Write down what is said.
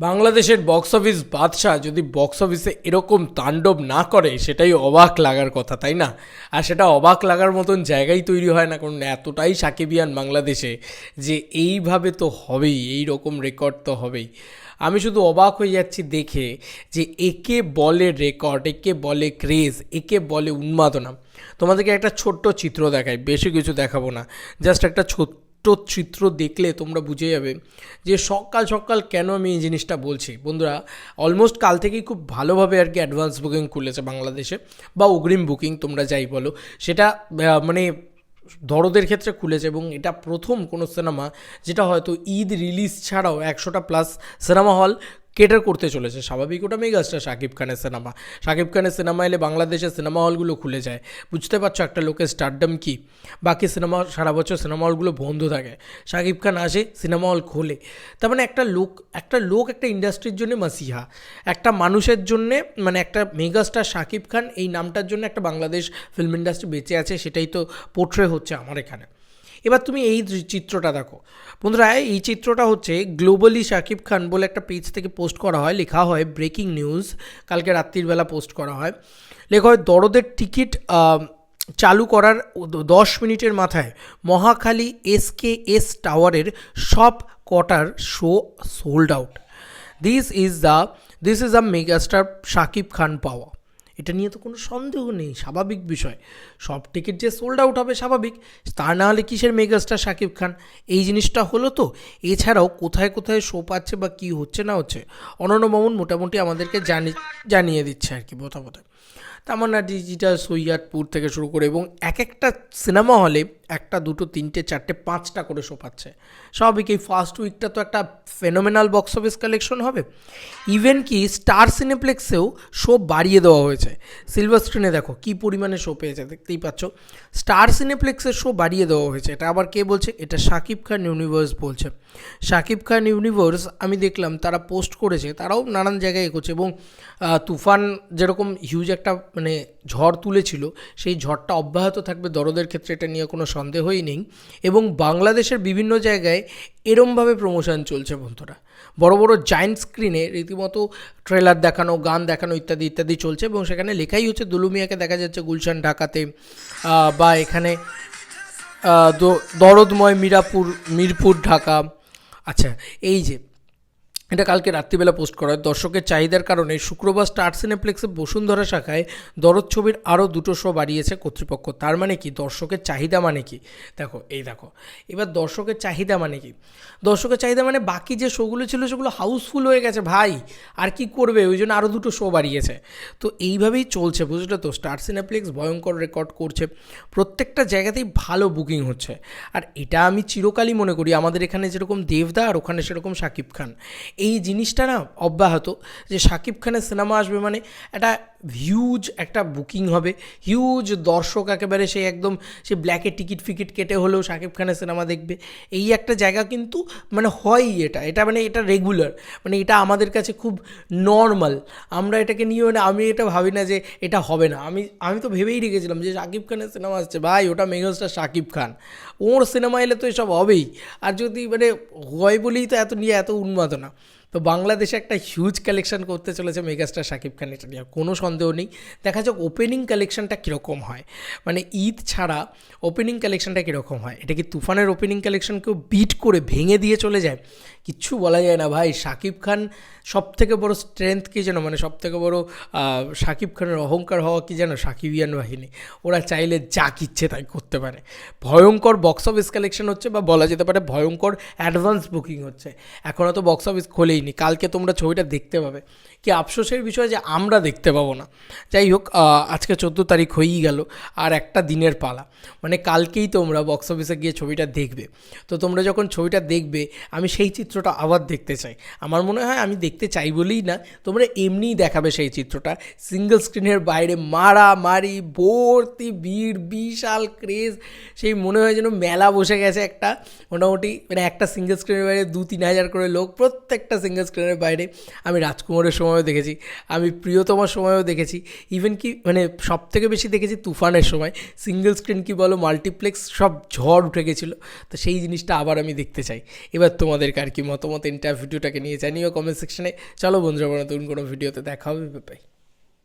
বাংলাদেশের box office বাদশাহ যদি বক্স অফিসে এরকম তাণ্ডব না করে, সেটাই অবাক লাগার কথা, তাই না? আর সেটা অবাক লাগার মতন জায়গাই তৈরি হয় না, কারণ এতটাই সাকিবিয়ান বাংলাদেশে যে এইভাবে তো হবেই এই রকম রেকর্ড তো হবেই। আমি শুধু অবাক হয়ে যাচ্ছি দেখে যে একে বলে রেকর্ড একে বলে ক্রেজ একে বলে উন্মাদনা। তোমাদেরকে একটা ছোট্ট চিত্র দেখাই, বেশি কিছু দেখাবো না। জাস্ট একটা ছোট্ট চিত্র দেখলে তোমরা বুঝে যাবে যে সকাল সকাল কেন আমি এই জিনিসটা বলছি। বন্ধুরা অলমোস্ট কাল থেকেই খুব ভালোভাবে আর কি অ্যাডভান্স বুকিং খুলেছে বাংলাদেশে বা অগ্রিম বুকিং তোমরা যাই বলো। সেটা মানে দরদের ক্ষেত্রে খুলেছে এবং এটা প্রথম কোনো সিনেমা যেটা হয়তো ঈদ রিলিজ ছাড়াও একশোটা প্লাস সিনেমা হল কেটার করতে চলেছে। স্বাভাবিক ওটা মেগাস্টার শাকিব খানের সিনেমা শাকিব খানের সিনেমা এলে বাংলাদেশের সিনেমা হলগুলো খুলে যায়। বুঝতে পারছ একটা লোকের স্টারডম কি? বাকি সিনেমা সারা বছর সিনেমা হলগুলো বন্ধ থাকে। শাকিব খান আসে সিনেমা হল খোলে। তার মানে একটা লোক একটা লোক একটা ইন্ডাস্ট্রির জন্য মাসিহা। একটা মানুষের জন্যে মানে একটা মেগাস্টার শাকিব খান এই নামটার জন্য একটা বাংলাদেশ ফিল্ম ইন্ডাস্ট্রি বেঁচে আছে, সেটাই তো পোট্রে হচ্ছে আমার এখানে। এবার তুমি এই চিত্রটা দেখো। বন্ধুরা, এই চিত্রটা হচ্ছে গ্লোবালি শাকিব খান বলে একটা পেজ থেকে পোস্ট করা হয়। লেখা হয়, ব্রেকিং নিউজ। কালকে রাত্রির বেলা পোস্ট করা হয়। লেখা হয়, দরদের টিকিট চালু করার দশ মিনিটের মাথায় মহাখালী এসকে এস টাওয়ারের সব কটার show sold out. This is the, this is a megastar Shakib Khan পাওয়া। এটা নিয়ে তো কোনো সন্দেহ নেই, স্বাভাবিক বিষয়। সব টিকিট যে সোল্ড আউট হবে স্বাভাবিক, তা না হলে কিসের মেগাস্টার শাকিব খান? এই জিনিসটা হলো তো, এছাড়াও কোথায় কোথায় শো পাচ্ছে বা কী হচ্ছে না হচ্ছে, অনন্য মামুন মোটামুটি আমাদেরকে জানি জানিয়ে দিচ্ছে আর কি, প্রথমত। তামান্না ডিজিটাল সৈয়াদপুর থেকে শুরু করে এবং এক একটা সিনেমা হলে একটা, দুটো, তিনটে, চারটে, পাঁচটা করে শো পাচ্ছে। স্বাভাবিক এই ফার্স্ট উইকটা তো একটা ফেনোমেনাল বক্স অফিস কালেকশন হবে। ইভেন কি স্টার সিনেপ্লেক্সেও শো বাড়িয়ে দেওয়া হয়েছে। সিলভার স্ক্রিনে দেখো, কী পরিমাণে শো পেয়েছে দেখতেই পাচ্ছ। স্টার সিনেপ্লেক্সের শো বাড়িয়ে দেওয়া হয়েছে। এটা আবার কে বলছে? এটা শাকিব খান ইউনিভার্স বলছে। শাকিব খান ইউনিভার্স আমি দেখলাম, তারা পোস্ট করেছে, তারাও নানান জায়গায় এগোচ্ছে এবং তুফান যেরকম হিউজ একটা মানে ঝড় তুলেছিল, সেই ঝড়টা অব্যাহত থাকবে দরদের ক্ষেত্রে এটা নিয়ে কোনো সন্দেহই নেই। এবং বাংলাদেশের বিভিন্ন জায়গায় এরমভাবে প্রমোশন চলছে বন্ধুরা। বড় বড় জায়েন্ট স্ক্রিনে রীতিমতো ট্রেলার দেখানো, গান দেখানো ইত্যাদি ইত্যাদি চলছে এবং সেখানে লেখাই হচ্ছে দুলুমিয়াকে দেখা যাচ্ছে গুলশান, ঢাকাতে বা এখানে দরদময়, মিরাপুর, মিরপুর, ঢাকা। আচ্ছা এই যে এটা কালকে রাত্রিবেলা পোস্ট করা হয়। দর্শকের চাহিদার কারণে শুক্রবার স্টার সিনেপ্লেক্সে বসুন্ধরা শাখায় দরদ ছবির আরও দুটো শো বাড়িয়েছে কর্তৃপক্ষ। তার মানে কি? দর্শকের চাহিদা মানে কি? দেখো, এই দেখো। এবার দর্শকের চাহিদা মানে কি? দর্শকের চাহিদা মানে বাকি যে শোগুলো ছিল সেগুলো হাউসফুল হয়ে গেছে, ভাই। আর কি করবে? ওই জন্য আরও দুটো শো বাড়িয়েছে। তো এইভাবেই চলছে, বুঝলে তো? স্টার সিনেপ্লেক্স ভয়ঙ্কর রেকর্ড করছে। প্রত্যেকটা জায়গাতেই ভালো বুকিং হচ্ছে। আর এটা আমি চিরকালই মনে করি, আমাদের এখানে যেরকম দেবদা আর ওখানে সেরকম শাকিব খান। এই জিনিসটা না অব্যাহত যে সাকিব খানের সিনেমা আসবে মানে একটা হিউজ একটা বুকিং হবে। হিউজ দর্শক একেবারে সে একদম সে ব্ল্যাকে টিকিট ফিকিট কেটে হলেও শাকিব খানের সিনেমা দেখবে। এই একটা জায়গা কিন্তু মানে হয়ই এটা। এটা মানে এটা রেগুলার মানে এটা আমাদের কাছে খুব নর্মাল আমরা এটাকে নিয়ে মানে আমি এটা ভাবি না যে এটা হবে না। আমি আমি তো ভেবেই রেখেছিলাম যে শাকিব খানের সিনেমা আসছে। ভাই, ওটা মেগাস্টার শাকিব খান। ওর সিনেমা এলে তো এসব হবেই। আর যদি মানে হয় বলেই তো এত নিয়ে এত উন্মাদনা। তো বাংলাদেশে একটা হিউজ কালেকশন করতে চলেছে মেগাস্টার শাকিব খান, এটা নিয়ে কোনো সন্দেহ নেই। দেখা যাক ওপেনিং কালেকশনটা কীরকম হয়। মানে ঈদ ছাড়া ওপেনিং কালেকশনটা কীরকম হয়? এটা কি তুফানের ওপেনিং কালেকশনকেও বিট করে ভেঙে দিয়ে চলে যায়? কিচ্ছু বলা যায় না। ভাই, শাকিব খান সব থেকে বড় স্ট্রেংথ কী যেন? মানে সব থেকে বড় শাকিব খানের অহংকার হওয়া কি যেন? সাকিবিয়ান বাহিনী। ওরা চাইলে যা কিচ্ছে তাই করতে পারে। ভয়ঙ্কর বক্স অফিস কালেকশন হচ্ছে বা বলা যেতে পারে ভয়ঙ্কর অ্যাডভান্স বুকিং হচ্ছে। এখনও তো বক্স অফিস খোলেইনি। কালকে তোমরা ছবিটা দেখতে পাবে। কি আফসোসের বিষয় যে আমরা দেখতে পাবো না। যাই হোক আজকে চোদ্দ তারিখ হয়েই গেল আর একটা দিনের পালা। মানে কালকেই তোমরা বক্স অফিসে গিয়ে ছবিটা দেখবে। তো তোমরা যখন ছবিটা দেখবে, আমি সেই চিত্রটা আবার দেখতে চাই। আমার মনে হয় আমি দেখতে চাই বলেই না, তোমরা এমনিই দেখাবে সেই চিত্রটা। সিঙ্গেল স্ক্রিনের বাইরে মারামারি, ভর্তি, ভিড়, বিশাল ক্রেজ সেই মনে হয় যেন মেলা বসে গেছে একটা। মোটামুটি মানে একটা সিঙ্গেল স্ক্রিনের বাইরে দু তিন হাজার করে লোক, প্রত্যেকটা সিঙ্গেল স্ক্রিনের বাইরে আমি রাজকুমারের সময়ও দেখেছি, আমি প্রিয়তমার সময়ও দেখেছি। ইভেন কি মানে সব থেকে বেশি দেখেছি তুফানের সময়। সিঙ্গেল স্ক্রিন কি বলো মাল্টিপ্লেক্স সব ঝড় উঠে গেছিল। তো সেই জিনিসটা আবার আমি দেখতে চাই। এবার তোমাদেরকে আর কি মতামত এন্টার ভিডিওটাকে নিয়ে জানিও কমেন্ট সেকশনে চলো বন্ধুরা নতুন কোনো ভিডিওতে দেখা হবে বাই